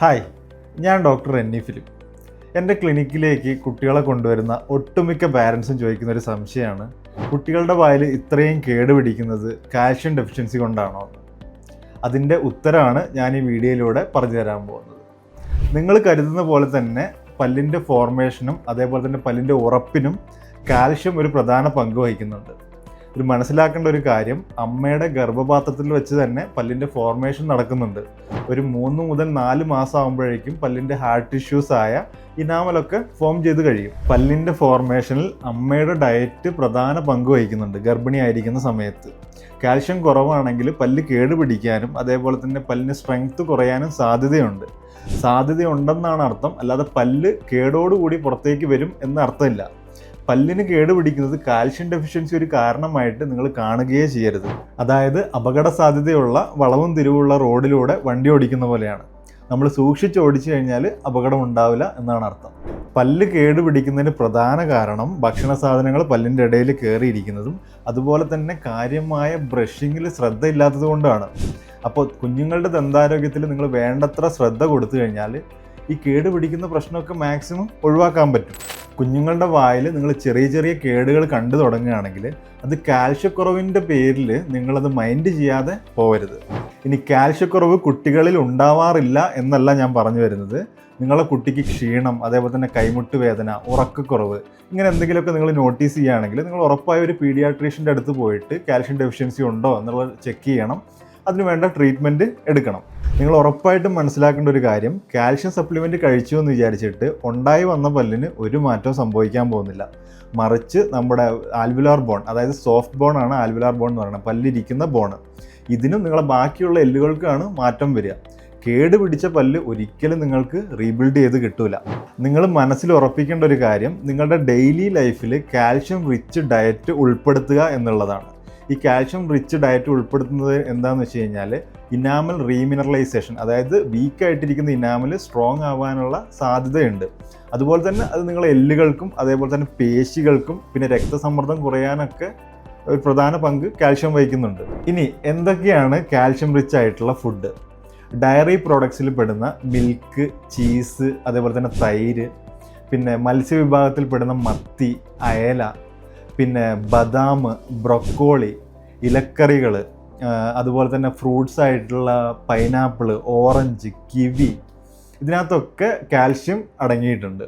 Hi ഞാൻ doctor Renny Philip. എന്റെ ക്ലിനിക്കിലേക്ക് കുട്ടികളെ കൊണ്ടുവരുന്ന ഒട്ടുമിക്ക പാരൻസും ചോദിക്കുന്ന ഒരു സംശയമാണ്. കുട്ടികളുടെ വായിൽ ഇത്രയും കേടുപിടിക്കുന്നത് കാൽഷ്യം ഡെഫിഷ്യൻസി കൊണ്ടാണോ? അതിന്റെ ഉത്തരമാണ് ഞാൻ ഈ വീഡിയോയിലൂടെ പറഞ്ഞു തരാൻ പോകുന്നത്. നിങ്ങൾ കരുതുന്ന പോലെ തന്നെ പല്ലിന്റെ ഫോർമേഷനും അതേപോലെ തന്നെ പല്ലിന്റെ ഉറപ്പിനും കാൽഷ്യം ഒരു പ്രധാന പങ്ക് വഹിക്കുന്നുണ്ട്. ഒരു മനസ്സിലാക്കേണ്ട ഒരു കാര്യം അമ്മയുടെ ഗർഭപാത്രത്തിൽ വെച്ച് തന്നെ പല്ലിന്റെ ഫോർമേഷൻ നടക്കുന്നുണ്ട്. ഒരു മൂന്ന് മുതൽ നാല് മാസം ആകുമ്പോഴേക്കും പല്ലിന്റെ ഹാർട്ട് ടിഷ്യൂസ് ആയ ഇനാമലൊക്കെ ഫോം ചെയ്ത് കഴിയും. പല്ലിന്റെ ഫോർമേഷനിൽ അമ്മയുടെ ഡയറ്റ് പ്രധാന പങ്ക് വഹിക്കുന്നുണ്ട് ഗർഭിണിയായിരിക്കുന്ന സമയത്ത്. കാൽഷ്യം കുറവാണെങ്കിൽ പല്ല് കേടുപിടിക്കാനും അതേപോലെ തന്നെ പല്ലിന് സ്ട്രെങ്ത് കുറയാനും സാധ്യതയുണ്ട്. സാധ്യതയുണ്ടെന്നാണ് അർത്ഥം അല്ലാതെ പല്ല് കേടോടുകൂടി പുറത്തേക്ക് വരും എന്ന അർത്ഥമില്ല പല്ലിന് കേടുപിടിക്കുന്നത് കാൽഷ്യം ഡെഫിഷ്യൻസി ഒരു കാരണമായിട്ട് നിങ്ങൾ കാണുകയേ ചെയ്യരുത്. അതായത് അപകട സാധ്യതയുള്ള വളവും തിരിവുള്ള റോഡിലൂടെ വണ്ടി ഓടിക്കുന്ന പോലെയാണ്. നമ്മൾ സൂക്ഷിച്ച് ഓടിച്ചു കഴിഞ്ഞാൽ അപകടം ഉണ്ടാവില്ല എന്നാണ് അർത്ഥം. പല്ല് കേടുപിടിക്കുന്നതിന് പ്രധാന കാരണം ഭക്ഷണ സാധനങ്ങൾ പല്ലിന്റെ ഇടയിൽ കയറിയിരിക്കുന്നതും അതുപോലെ തന്നെ കാര്യമായ ബ്രഷിങ്ങിൽ ശ്രദ്ധ ഇല്ലാത്തത് കൊണ്ടാണ്. അപ്പോൾ കുഞ്ഞുങ്ങളുടെ ദന്താരോഗ്യത്തിൽ നിങ്ങൾ വേണ്ടത്ര ശ്രദ്ധ കൊടുത്തു കഴിഞ്ഞാൽ ഈ കേട് പിടിക്കുന്ന പ്രശ്നമൊക്കെ മാക്സിമം ഒഴിവാക്കാൻ പറ്റും. കുഞ്ഞുങ്ങളുടെ വായിൽ നിങ്ങൾ ചെറിയ ചെറിയ കേടുകൾ കണ്ടു തുടങ്ങുകയാണെങ്കിൽ അത് കാൽഷ്യക്കുറവിന്റെ പേരിൽ നിങ്ങളത് മൈൻഡ് ചെയ്യാതെ പോകരുത് ഇനി കാൽഷ്യക്കുറവ് കുട്ടികളിൽ ഉണ്ടാവാറില്ല എന്നല്ല ഞാൻ പറഞ്ഞു വരുന്നത്. നിങ്ങളെ കുട്ടിക്ക് ക്ഷീണം അതേപോലെ തന്നെ കൈമുട്ട് വേദന ഉറക്കക്കുറവ് ഇങ്ങനെ എന്തെങ്കിലുമൊക്കെ നിങ്ങൾ നോട്ടീസ് ചെയ്യുകയാണെങ്കിൽ നിങ്ങൾ ഉറപ്പായ ഒരു പീഡിയാട്രീഷ്യന്റെ അടുത്ത് പോയിട്ട് കാൽഷ്യം ഡെഫിഷ്യൻസി ഉണ്ടോ എന്നുള്ളത് ചെക്ക് ചെയ്യണം. അതിന് വേണ്ട ട്രീറ്റ്മെന്റ് എടുക്കണം. നിങ്ങൾ ഉറപ്പായിട്ടും മനസ്സിലാക്കേണ്ട ഒരു കാര്യം കാൽഷ്യം സപ്ലിമെന്റ് കഴിച്ചു എന്ന് വിചാരിച്ചിട്ട് ഉണ്ടായി വന്ന പല്ലിന് ഒരു മാറ്റവും സംഭവിക്കാൻ പോകുന്നില്ല. മറിച്ച് നമ്മുടെ ആൽവിലാർ ബോൺ അതായത് സോഫ്റ്റ് ബോൺ ആണ് ആൽവിലാർ ബോൺ എന്ന് പറയുന്നത്. പല്ലിരിക്കുന്ന ബോണ് ഇതിനും നിങ്ങളെ ബാക്കിയുള്ള എല്ലുകൾക്കാണ് മാറ്റം വരിക. കേട് പിടിച്ച പല്ല് ഒരിക്കലും നിങ്ങൾക്ക് റീബിൽഡ് ചെയ്ത് കിട്ടൂല. നിങ്ങൾ മനസ്സിൽ ഉറപ്പിക്കേണ്ട ഒരു കാര്യം നിങ്ങളുടെ ഡെയിലി ലൈഫിൽ കാൽഷ്യം റിച്ച് ഡയറ്റ് ഉൾപ്പെടുത്തുക എന്നുള്ളതാണ്. ഈ കാൽഷ്യം റിച്ച് ഡയറ്റ് ഉൾപ്പെടുത്തുന്നത് എന്താണെന്ന് വെച്ച് കഴിഞ്ഞാൽ ഇനാമൽ റീമിനറലൈസേഷൻ അതായത് വീക്കായിട്ടിരിക്കുന്ന ഇനാമൽ സ്ട്രോങ് ആവാനുള്ള സാധ്യതയുണ്ട്. അതുപോലെ തന്നെ അത് നിങ്ങളെ എല്ലുകൾക്കും അതേപോലെ തന്നെ പേശികൾക്കും പിന്നെ രക്തസമ്മർദ്ദം കുറയാനൊക്കെ ഒരു പ്രധാന പങ്ക് കാൽഷ്യം വഹിക്കുന്നുണ്ട്. ഇനി എന്തൊക്കെയാണ് കാൽഷ്യം റിച്ച് ആയിട്ടുള്ള ഫുഡ് ഡയറി പ്രോഡക്ട്സിൽ പെടുന്ന മിൽക്ക് ചീസ് അതേപോലെ തന്നെ തൈര് പിന്നെ മത്സ്യവിഭാഗത്തിൽ പെടുന്ന മത്തി അയല പിന്നെ ബദാം ബ്രൊക്കോളി ഇലക്കറികൾ അതുപോലെ തന്നെ ഫ്രൂട്ട്സ് ആയിട്ടുള്ള പൈനാപ്പിൾ ഓറഞ്ച് കിവി ഇതിനകത്തൊക്കെ കാൽഷ്യം അടങ്ങിയിട്ടുണ്ട്.